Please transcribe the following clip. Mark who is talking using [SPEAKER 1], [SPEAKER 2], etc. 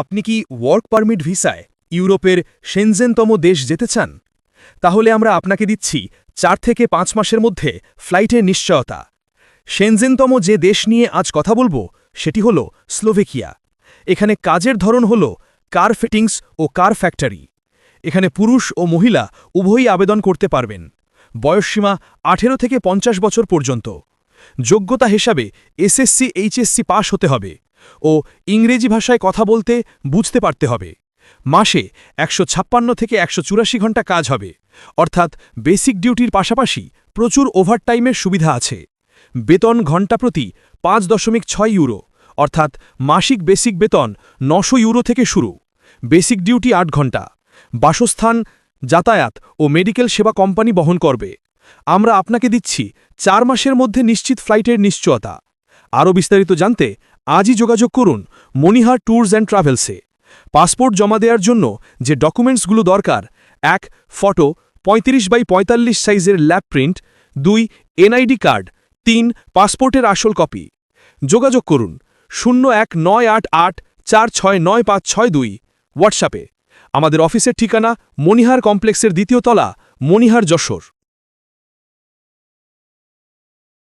[SPEAKER 1] আপনি কি work permit ভিসায় ইউরোপের সেনজেনতম দেশ যেতে চান? তাহলে আমরা আপনাকে দিচ্ছি চার থেকে পাঁচ মাসের মধ্যে ফ্লাইটের নিশ্চয়তা। সেনজেনতম যে দেশ নিয়ে আজ কথা বলব, সেটি হল স্লোভেকিয়া এখানে কাজের ধরন হল কার ফিটিংস ও কার ফ্যাক্টরি এখানে পুরুষ ও মহিলা উভয়ই আবেদন করতে পারবেন। বয়সসীমা আঠেরো থেকে পঞ্চাশ বছর পর্যন্ত। যোগ্যতা হিসাবে এসএসসি, এইচএসসি পাশ হতে হবে। ও ইংরেজি ভাষায় কথা বলতে বুঝতে পারতে হবে। মাসে একশো ছাপ্পান্ন থেকে একশো চুরাশি ঘণ্টা কাজ হবে। অর্থাৎ বেসিক ডিউটির পাশাপাশি প্রচুর ওভারটাইমের সুবিধা আছে। বেতন ঘণ্টা প্রতি পাঁচ দশমিক ছয় ইউরো, অর্থাৎ মাসিক বেসিক বেতন নশো ইউরো থেকে শুরু। বেসিক ডিউটি আট ঘণ্টা বাসস্থান, যাতায়াত ও মেডিকেল সেবা কোম্পানি বহন করবে। আমরা আপনাকে দিচ্ছি চার মাসের মধ্যে নিশ্চিত ফ্লাইটের নিশ্চয়তা। আরও বিস্তারিত জানতে আজই যোগাযোগ করুন মনিহার ট্যুরস অ্যান্ড ট্রাভেলসে। পাসপোর্ট জমা দেওয়ার জন্য যে ডকুমেন্টসগুলো দরকার, এক, ফটো ৩৫ বাই পঁয়তাল্লিশ সাইজের ল্যাব প্রিন্ট, দুই, এনআইডি কার্ড, তিন, পাসপোর্টের আসল কপি। যোগাযোগ করুন শূন্য এক নয় আট আট চার ছয় নয় পাঁচ ছয় দুই। হোয়াটসঅ্যাপে। আমাদের অফিসের ঠিকানা মনিহার কমপ্লেক্সের দ্বিতীয় তলা মনিহার যশোর।